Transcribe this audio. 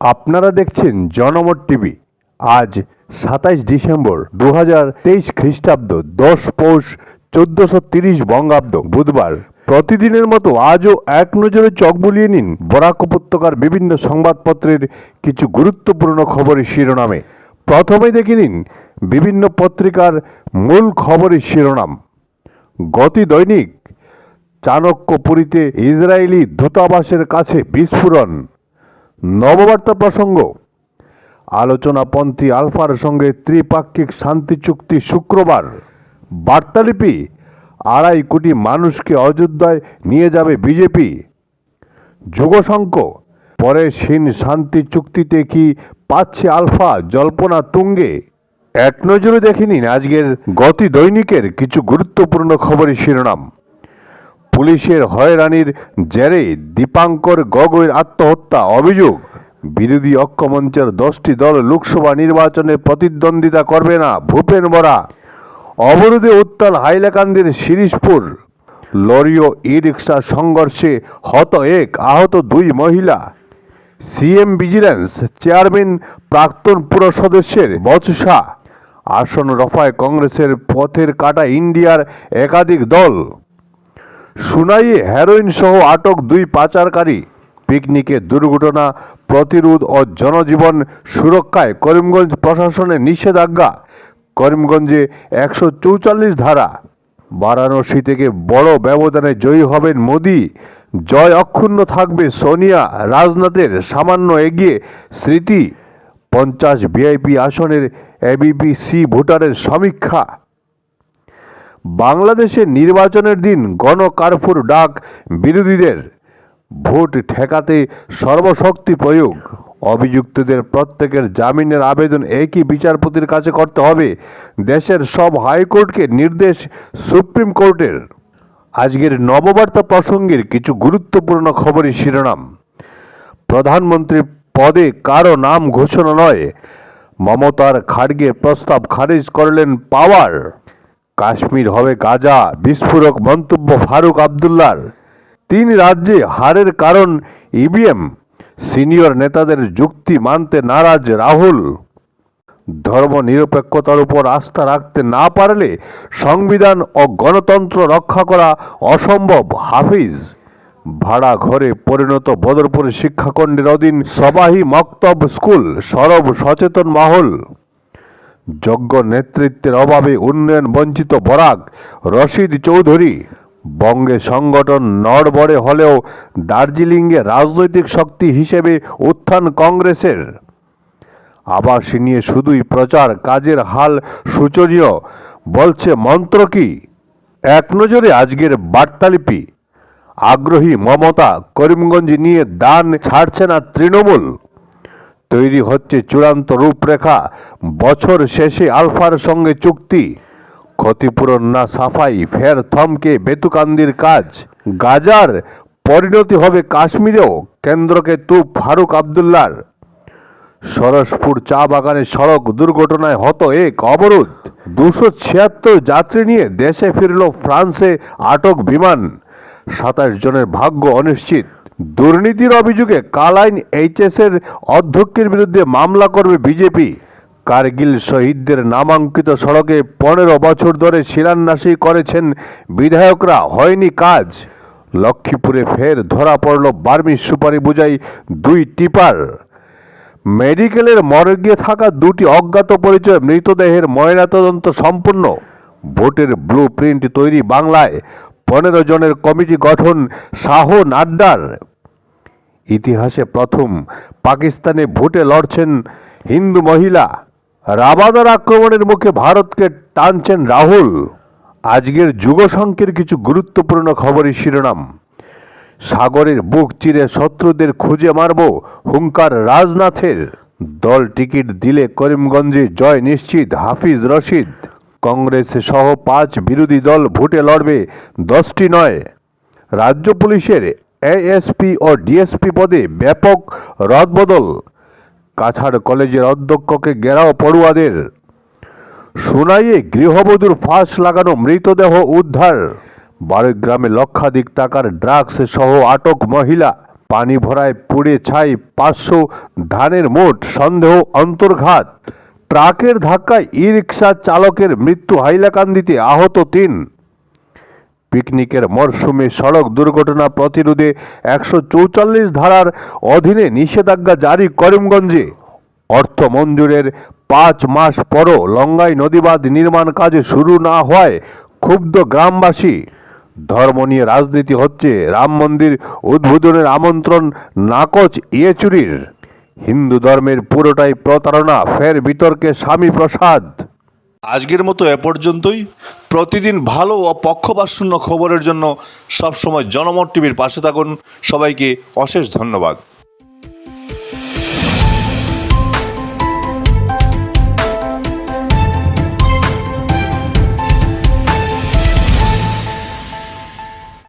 আপনারা দেখছেন জনমত টিভি। আজ সাতাইশ ডিসেম্বর দু হাজার তেইশ খ্রিস্টাব্দ, দশ পৌষ, চোদ্দশো তিরিশ বঙ্গাব্দ, বুধবার। প্রতিদিনের মতো আজও এক নজরে চোখ বুলিয়ে নিন বরাক উপত্যকার বিভিন্ন সংবাদপত্রের কিছু গুরুত্বপূর্ণ খবরের শিরোনামে। প্রথমে দেখে নিন বিভিন্ন পত্রিকার মূল খবরের শিরোনাম। গতি দৈনিক, চাণক্যপুরীতে ইসরায়েলি দূতাবাসের কাছে বিস্ফোরণ। নববার্তা প্রসঙ্গ। আলোচনাপন্থী আলফার সঙ্গে ত্রিপাক্ষিক শান্তি চুক্তি শুক্রবার। বার্তালিপি, আড়াই কোটি মানুষকে অযোধ্যায় নিয়ে যাবে বিজেপি। যোগশঙ্ক, পরে সিন শান্তি চুক্তিতে কি পাচ্ছে আলফা, জল্পনা তুঙ্গে? এক নজরে দেখে নিন আজকের গতি দৈনিকের কিছু গুরুত্বপূর্ণ খবরের শিরোনাম। পুলিশের হয়রানির জেরে দীপাঙ্কর গগৈর আত্মহত্যা অভিযোগ। বিরোধী ঐক্যমঞ্চের দশটি দল লোকসভা নির্বাচনে প্রতিদ্বন্দ্বিতা করবে না ভূপেন বরা। অবরোধে উত্তাল হাইলাকান্দির শিরিশপুর লরি ও ই রিক্সা সংঘর্ষে হত এক, আহত দুই মহিলা। সিএম ভিজিল্যান্স চেয়ারম্যান প্রাক্তন পুর সদস্যের বচসা। আসন রফায় কংগ্রেসের পথের কাটা ইন্ডিয়ার একাধিক দল। সুনাইয়ে হেরোইন সহ আটক দুই পাচারকারী। পিকনিকে দুর্ঘটনা, প্রতিরোধ ও জনজীবন সুরক্ষায় করিমগঞ্জ প্রশাসনের নিষেধাজ্ঞা। করিমগঞ্জে একশো চৌচল্লিশ ধারা। বারাণসী থেকে বড় ব্যবধানে জয়ী হবেন মোদি। জয় অক্ষুণ্ণ থাকবে সোনিয়া রাজনাথের সামান্য এগিয়ে স্মৃতি। পঞ্চাশ ভিআইপি আসনের এবিপি সি ভোটারের সমীক্ষা। বাংলাদেশে নির্বাচনের দিন গণ কারফুর ডাক বিরোধীদের। ভোট ঠেকাতে সর্বশক্তি প্রয়োগ। অভিযুক্তদের প্রত্যেকের জামিনের আবেদন একই বিচারপতির কাছে করতে হবে। দেশের সব হাইকোর্টকে নির্দেশ সুপ্রিম কোর্টের। আজকের নববার্তা প্রসঙ্গের কিছু গুরুত্বপূর্ণ খবরের শিরোনাম। প্রধানমন্ত্রী পদে কারও নাম ঘোষণা নয়। মমতার খাড়গে প্রস্তাব খারিজ করলেন পাওয়ার। কাশ্মীর হবে গাজা, বিস্ফোরক মন্তব্য ফারুক আবদুল্লার। তিন রাজ্যে হারের কারণ ইভিএম, সিনিয়র নেতাদের যুক্তি মানতে নারাজ রাহুল। ধর্ম নিরপেক্ষতার উপর আস্থা রাখতে না পারলে সংবিধান ও গণতন্ত্র রক্ষা করা অসম্ভব, হাফিজ। ভাড়া ঘরে পরিণত বদরপুর শিক্ষাখণ্ডের অধীন সবাহি মক্তব স্কুল, সরব সচেতন মাহল। যোগ্য নেতৃত্বের অভাবে উন্নয়ন বঞ্চিত বরাক, রশিদ চৌধুরী। বঙ্গে সংগঠন নড়বড়ে হলেও দার্জিলিংয়ে রাজনৈতিক শক্তি হিসেবে উত্থান কংগ্রেসের। আবাসী নিয়ে শুধুই প্রচার, কাজের হাল সূচনীয়, বলছে মন্ত্র কি? এক নজরে আজকের বার্তালিপি। আগ্রহী মমতা করিমগঞ্জ নিয়ে দান ছাড়ছে না তৃণমূল। তৈরি হচ্ছে চূড়ান্ত রূপরেখা। বছর শেষে আলফার সঙ্গে চুক্তি। ক্ষতিপূরণ না সাফাই, ফের থমকে বেতুকান্দির কাজ। গাজার পরিণতি হবে কাশ্মীরেও, কেন্দ্রকে তুপ ফারুক আবদুল্লার। সরসপুর চা বাগানে সড়ক দুর্ঘটনায় হত এক অবরোধ। দুশো ছিয়াত্তর যাত্রী নিয়ে দেশে ফিরল ফ্রান্সে আটক বিমান। সাতাশ জনের ভাগ্য অনিশ্চিত। দুর্নীতির অভিযোগে কালাইন এইচএসের অধ্যক্ষের বিরুদ্ধে মামলা করবে বিজেপি। কার্গিল শহীদদের নামাঙ্কিত সড়কে পনেরো বছর ধরে শিলান্যাসই করেছেন বিধায়করা, হয়নি কাজ। লক্ষ্মীপুরে ফের ধরা পড়ল বার্মির সুপারি বুঝাই দুই টিপার। মেডিকেলের মর্গে থাকা দুটি অজ্ঞাত পরিচয়, মৃতদেহের ময়নাতদন্ত সম্পূর্ণ। ভোটের ব্লু প্রিন্ট তৈরি বাংলায়। পনেরো জনের কমিটি গঠন শাহ নাড্ডার ইতিহাসে প্রথম পাকিস্তানে ভোটে লড়ছেন হিন্দু মহিলা। রাবাদার আক্রমণের মুখে ভারতকে টানছেন রাহুল। আজকের যুগসংখ্যের কিছু গুরুত্বপূর্ণ খবরের শিরোনাম। সাগরের বুক চিরে শত্রুদের খুঁজে মারব হুঙ্কার রাজনাথের। দল টিকিট দিলে করিমগঞ্জে জয় নিশ্চিত হাফিজ রশিদ। কংগ্রেস সহ পাঁচ বিরোধী দল ভোটে লড়বে, দশটি নয়। রাজ্য পুলিশের এএসপি ও ডিএসপি পদে ব্যাপক রদবদল। কাছাড় কলেজের অধ্যক্ষকে ঘেরাও পড়ুয়াদের। সোনাইয়ে গৃহবধূর ফাঁস লাগানো মৃতদেহ উদ্ধার। বারোগ্রামে লক্ষাধিক টাকার ড্রাগস সহ আটক মহিলা। পানি ভরায় পুড়ে ছাই পাঁচশো ধানের মোট সন্দেহ অন্তর্ঘাত। ট্রাকের ধাক্কায় ই রিক্সা চালকের মৃত্যু হাইলাকান্দিতে আহত তিন। পিকনিকের মরশুমে সড়ক দুর্ঘটনা প্রতিরোধে একশো চৌচল্লিশ ধারার অধীনে নিষেধাজ্ঞা জারি করিমগঞ্জে। অর্থ মঞ্জুরের পাঁচ মাস পরও লঙ্গাই নদীবাঁধ নির্মাণ কাজ শুরু না হওয়ায় ক্ষুব্ধ গ্রামবাসী। ধর্ম নিয়ে রাজনীতি হচ্ছে রাম মন্দির উদ্বোধনের আমন্ত্রণ নাকচ ইয়েচুরির। হিন্দু ধর্মের পুরোটাই প্রতারণা, ফের বিতর্কে স্বামী প্রসাদ। আজকের মতো এ পর্যন্তই। প্রতিদিন ভালো ও পক্ষপাতশূন্য খবরের জন্য সবসময় জনমত টিভির পাশে থাকুন। সবাইকে অশেষ ধন্যবাদ।